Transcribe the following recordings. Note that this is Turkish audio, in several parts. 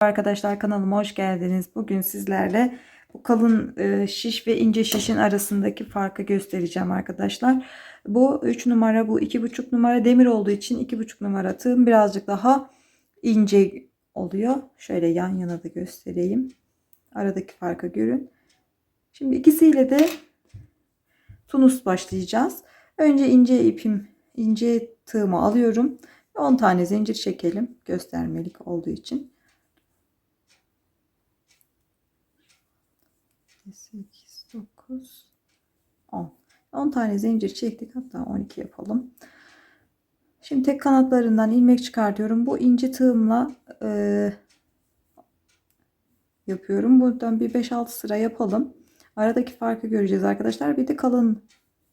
Arkadaşlar kanalıma hoş geldiniz. Bugün sizlerle bu kalın e, şiş ve ince şişin arasındaki farkı göstereceğim arkadaşlar. Bu 3 numara bu 2,5 numara demir olduğu için 2,5 numara tığım birazcık daha ince oluyor. Şöyle yan yana da göstereyim. Aradaki farkı görün. Şimdi ikisiyle de tunus başlayacağız. Önce ince ipim ince tığımı alıyorum. 10 tane zincir çekelim göstermelik olduğu için. 8, 9, 10. 10 tane zincir çektik. Hatta 12 yapalım. Şimdi tek kanatlarından ilmek çıkartıyorum. Bu ince tığımla e, yapıyorum. Buradan bir 5-6 sıra yapalım. Aradaki farkı göreceğiz arkadaşlar. Bir de kalın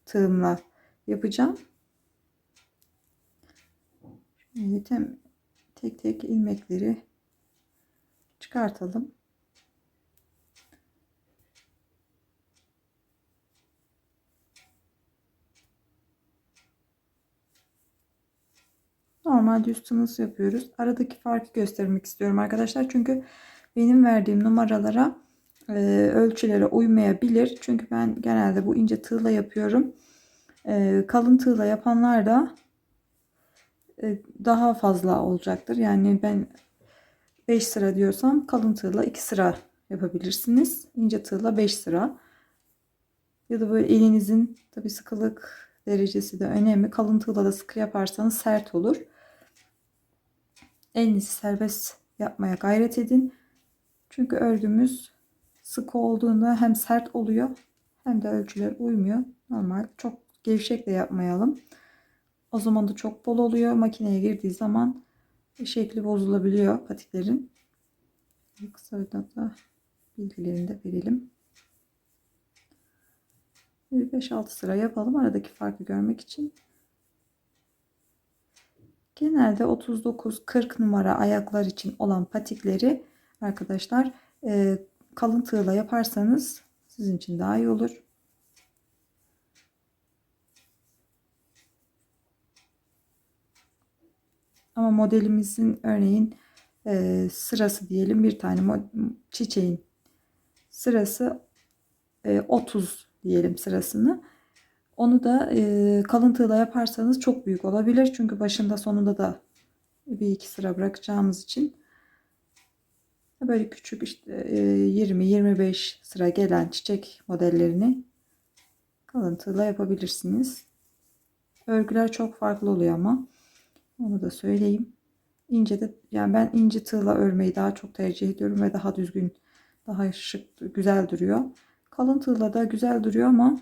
tığımla yapacağım. Şimdi tek tek ilmekleri çıkartalım. Normal düz tınıs yapıyoruz. Aradaki farkı göstermek istiyorum arkadaşlar. Çünkü benim verdiğim numaralara e, ölçülere uymayabilir. Çünkü ben genelde bu ince tığla yapıyorum. E, kalın tığla yapanlar da e, daha fazla olacaktır. Yani ben 5 sıra diyorsam kalın tığla 2 sıra yapabilirsiniz. İnce tığla 5 sıra. Ya da böyle elinizin tabi sıkılık derecesi de önemli. Kalın tığla da sıkı yaparsanız sert olur. Elinizi serbest yapmaya gayret edin. Çünkü örgümüz sıkı olduğunda hem sert oluyor hem de ölçüler uymuyor. Normal çok gevşek de yapmayalım. O zaman da çok bol oluyor. Makineye girdiği zaman şekli bozulabiliyor patiklerin. Kısaca da bilgilerini de verelim. 5-6 sıra yapalım aradaki farkı görmek için. Genelde 39-40 numara ayaklar için olan patikleri arkadaşlar e, kalın tığla yaparsanız sizin için daha iyi olur. Ama modelimizin örneğin e, sırası diyelim bir tane çiçeğin sırası e, 30 diyelim sırasını. Onu da e, kalın tığla yaparsanız çok büyük olabilir. Çünkü başında sonunda da bir iki sıra bırakacağımız için böyle küçük işte e, 20-25 sıra gelen çiçek modellerini kalın tığla yapabilirsiniz. Örgüler çok farklı oluyor ama onu da söyleyeyim. İnce de yani ben ince tığla örmeyi daha çok tercih ediyorum ve daha düzgün, daha şık, güzel duruyor. Kalın tığla da güzel duruyor ama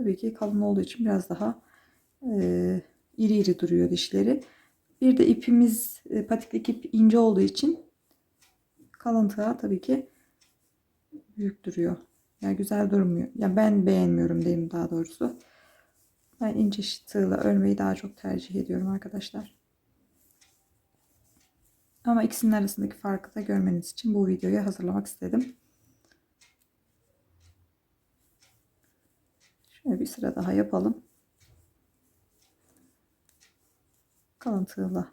tabii ki kalın olduğu için biraz daha e, iri iri duruyor dişleri. Bir de ipimiz e, patiklik ip ince olduğu için kalın tığa tabii ki büyük duruyor. Yani güzel durmuyor. Yani ben beğenmiyorum diyeyim daha doğrusu. Ben ince tığla örmeyi daha çok tercih ediyorum arkadaşlar. Ama ikisinin arasındaki farkı da görmeniz için bu videoyu hazırlamak istedim. Şöyle bir sıra daha yapalım. Kalın tığla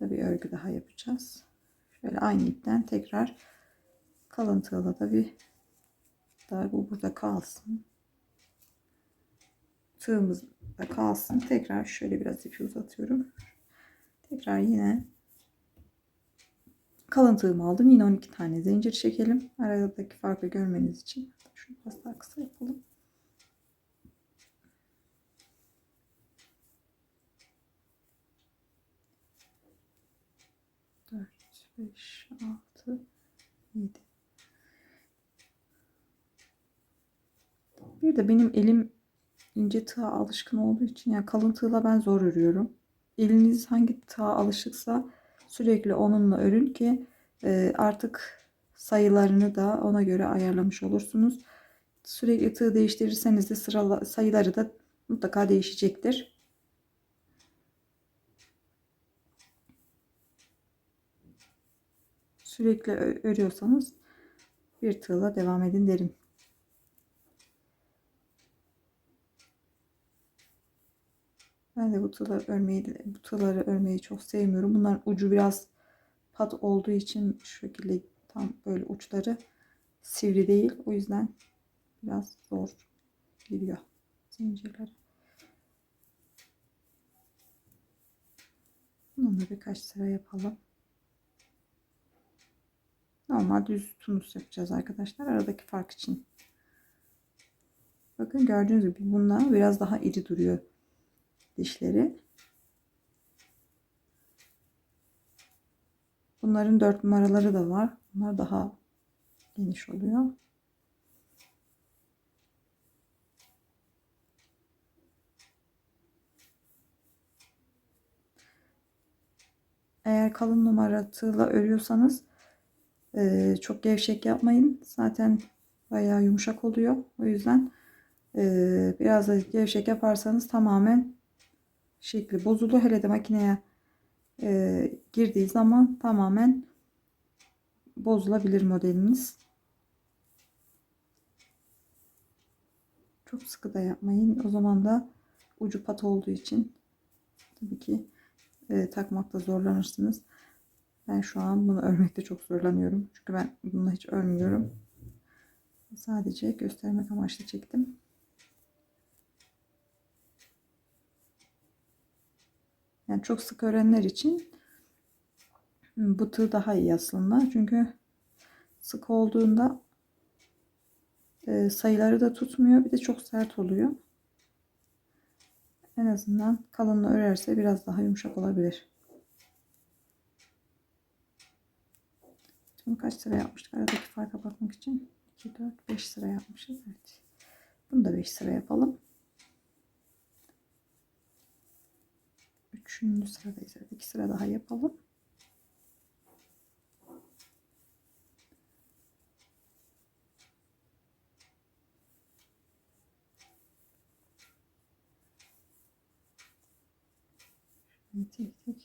bir örgü daha yapacağız. Şöyle aynı ipten tekrar kalın tığla da bir daha bu burada kalsın. Tığımız da kalsın. Tekrar şöyle biraz ipi uzatıyorum. Tekrar yine kalın aldım. Yine 12 tane zincir çekelim. Aradaki farkı görmeniz için. Şunu biraz daha kısa yapalım. Dört, beş, altı, yedi. Bir de benim elim ince tığa alışkın olduğu için yani kalın tığla ben zor örüyorum. Eliniz hangi tığa alışıksa sürekli onunla örün ki e, artık sayılarını da ona göre ayarlamış olursunuz. Sürekli tığ değiştirirseniz de sıra sayıları da mutlaka değişecektir. Sürekli örüyorsanız bir tığla devam edin derim. Ben de bu tığları örmeyi, bu tığları örmeyi çok sevmiyorum. Bunların ucu biraz pat olduğu için şu şekilde tam böyle uçları sivri değil. O yüzden biraz zor giriyor zincirler. Bunu da birkaç sıra yapalım. Normal düz tunus yapacağız arkadaşlar. Aradaki fark için. Bakın gördüğünüz gibi bunlar biraz daha iri duruyor dişleri. Bunların dört numaraları da var. Bunlar daha geniş oluyor. Eğer kalın numara tığla örüyorsanız e, çok gevşek yapmayın. Zaten bayağı yumuşak oluyor. O yüzden e, biraz da gevşek yaparsanız tamamen şekli bozulur. Hele de makineye e, girdiği zaman tamamen bozulabilir modeliniz. Çok sıkı da yapmayın. O zaman da ucu pat olduğu için tabii ki e, takmakta zorlanırsınız. Ben şu an bunu örmekte çok zorlanıyorum. Çünkü ben bununla hiç örmüyorum. Sadece göstermek amaçlı çektim. Yani çok sık öğrenenler için bu tığ daha iyi aslında. Çünkü sık olduğunda e, sayıları da tutmuyor. Bir de çok sert oluyor. En azından kalınla örerse biraz daha yumuşak olabilir. Şimdi kaç sıra yapmıştık? Aradaki farka bakmak için 2, 4, 5 sıra yapmışız. Evet. Bunu da 5 sıra yapalım. Üçüncü sıradayız. Evet, iki sıra daha yapalım. Tek tek.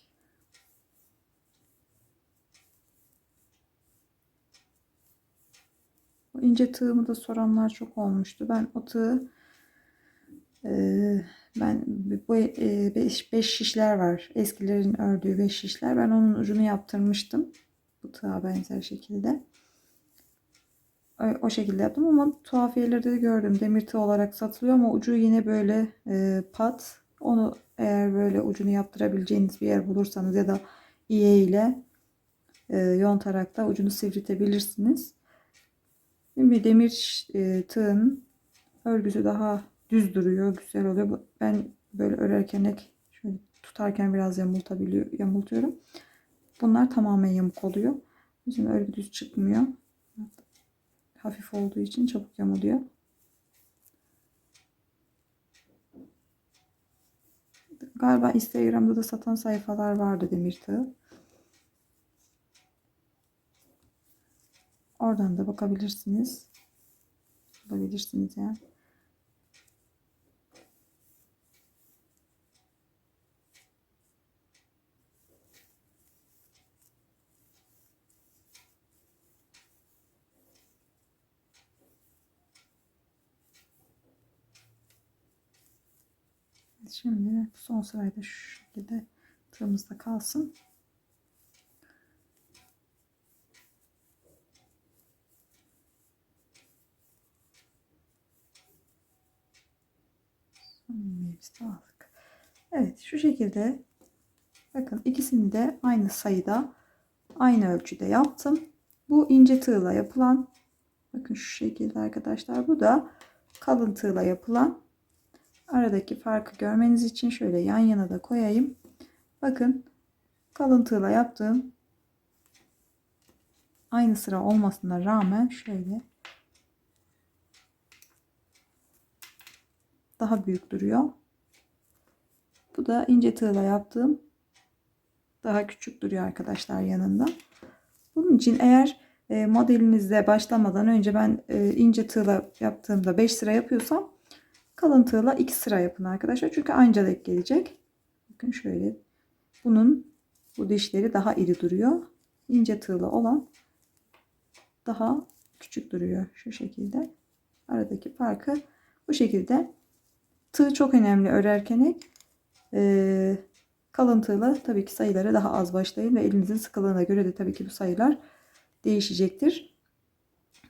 Bu ince tığımı da soranlar çok olmuştu. Ben o tığı ee, ben bu 5 e, şişler var. Eskilerin ördüğü 5 şişler. Ben onun ucunu yaptırmıştım. Bu tığa benzer şekilde. O şekilde yaptım ama tuhafiyelerde de gördüm. Demir tığ olarak satılıyor ama ucu yine böyle e, pat. Onu eğer böyle ucunu yaptırabileceğiniz bir yer bulursanız ya da iğne ile e, yontarak da ucunu sivriltebilirsiniz. Şimdi demir e, tığın örgüsü daha düz duruyor. Güzel oluyor. Ben böyle örerken ek şöyle tutarken biraz yamultabiliyor, yamultuyorum. Bunlar tamamen yamuk oluyor. Bizim örgü düz çıkmıyor. Hafif olduğu için çabuk yamuluyor. Galiba Instagram'da da satan sayfalar vardı demir tığı. Oradan da bakabilirsiniz. Bulabilirsiniz yani. Şimdi son sırayda şu şekilde tığımızda kalsın. Evet şu şekilde bakın ikisini de aynı sayıda aynı ölçüde yaptım. Bu ince tığla yapılan bakın şu şekilde arkadaşlar bu da kalın tığla yapılan aradaki farkı görmeniz için şöyle yan yana da koyayım. Bakın kalın tığla yaptığım aynı sıra olmasına rağmen şöyle daha büyük duruyor. Bu da ince tığla yaptığım daha küçük duruyor arkadaşlar yanında. Bunun için eğer e, modelinizde başlamadan önce ben e, ince tığla yaptığımda 5 sıra yapıyorsam kalın tığla 2 sıra yapın arkadaşlar. Çünkü anca denk gelecek. Bakın şöyle. Bunun bu dişleri daha iri duruyor. İnce tığla olan daha küçük duruyor. Şu şekilde. Aradaki farkı bu şekilde Tığ çok önemli örerken. Ee, Kalın tığla tabii ki sayıları daha az başlayın ve elinizin sıkılığına göre de tabii ki bu sayılar değişecektir.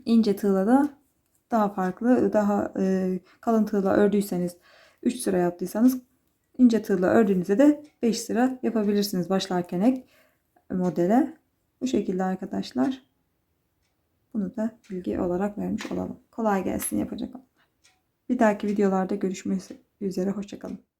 İnce tığla da daha farklı, daha e, kalın tığla ördüyseniz 3 sıra yaptıysanız ince tığla ördüğünüzde de 5 sıra yapabilirsiniz başlarken ek modele. Bu şekilde arkadaşlar. Bunu da bilgi olarak vermiş olalım. Kolay gelsin yapacak. Bir dahaki videolarda görüşmek üzere. Hoşçakalın.